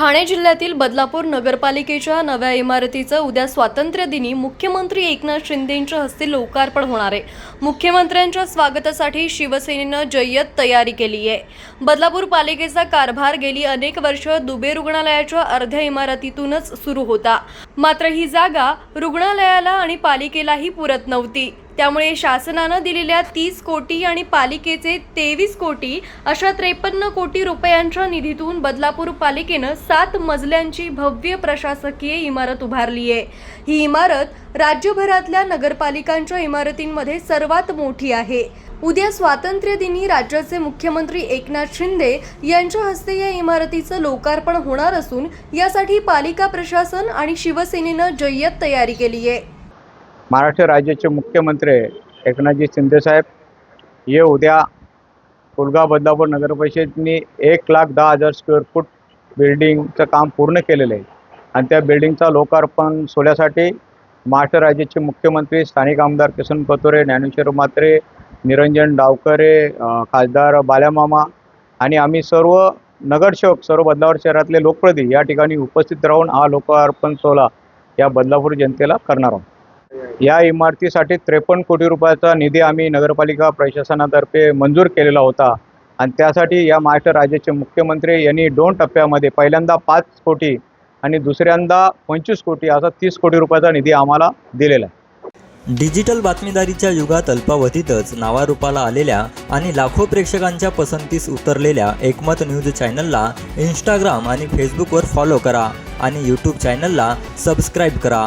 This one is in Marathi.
ठाणे जिल्ह्यातील बदलापूर नगरपालिकेच्या नव्या इमारतीचं उद्या स्वातंत्र्य दिनी मुख्यमंत्री एकनाथ शिंदेंच्या हस्ते लोकार्पण होणार आहे. मुख्यमंत्र्यांच्या स्वागतासाठी शिवसेनेनं जय्यत तयारी केली आहे. बदलापूर पालिकेचा कारभार गेली अनेक वर्ष दुबे रुग्णालयाच्या अर्ध्या इमारतीतूनच सुरू होता. मात्र ही जागा रुग्णालयाला आणि पालिकेलाही पुरत नव्हती. त्यामुळे शासनानं दिलेल्या तीस कोटी आणि पालिकेचे तेवीस कोटी अशा त्रेपन्न कोटी रुपयांच्या निधीतून बदलापूर पालिकेनं सात मजल्यांची भव्य प्रशासकीय इमारत उभारली आहे. ही इमारत राज्यभरातल्या नगरपालिकांच्या इमारतींमध्ये सर्वात मोठी आहे. उद्या स्वातंत्र्य दिनी राज्याचे मुख्यमंत्री एकनाथ शिंदे यांच्या हस्ते या इमारतीचं लोकार्पण होणार असून यासाठी पालिका प्रशासन आणि शिवसेनेनं जय्यत तयारी केली आहे. महाराष्ट्र राज्याचे मुख्यमंत्री एकनाथजी शिंदेसाहेब हे उद्या कुलगाव बदलापूर नगरपरिषदनी एक लाख दहा हजार स्क्वेअर फूट बिल्डिंगचं काम पूर्ण केलेलं आहे. आणि त्या बिल्डिंगचा लोकार्पण सोहळ्यासाठी महाराष्ट्र राज्याचे मुख्यमंत्री स्थानिक आमदार किसन कतोरे ज्ञानेश्वर म्हात्रे निरंजन डावकरे खासदार बाल्यामामा आणि आम्ही सर्व नगरसेवक सर्व बदलापूर शहरातले लोकप्रतिनिधी या ठिकाणी उपस्थित राहून हा लोकार्पण सोहळा या बदलापूर जनतेला करणार आहोत. या इमारतीसाठी त्रेपन्न कोटी रुपयाचा निधी आम्ही नगरपालिका प्रशासनातर्फे मंजूर केलेला होता. आणि त्यासाठी या महाराष्ट्र राज्याचे मुख्यमंत्री यांनी दोन टप्प्यामध्ये पहिल्यांदा पाच कोटी आणि दुसऱ्यांदा पंचवीस कोटी असा तीस कोटी रुपयाचा निधी आम्हाला दिलेला आहे. डिजिटल बातमीदारीच्या युगात अल्पावधीतच नावारूपाला आलेल्या आणि लाखो प्रेक्षकांच्या पसंतीस उतरलेल्या एकमत न्यूज चॅनलला इंस्टाग्राम आणि फेसबुकवर फॉलो करा आणि यूट्यूब चॅनलला सबस्क्राईब करा.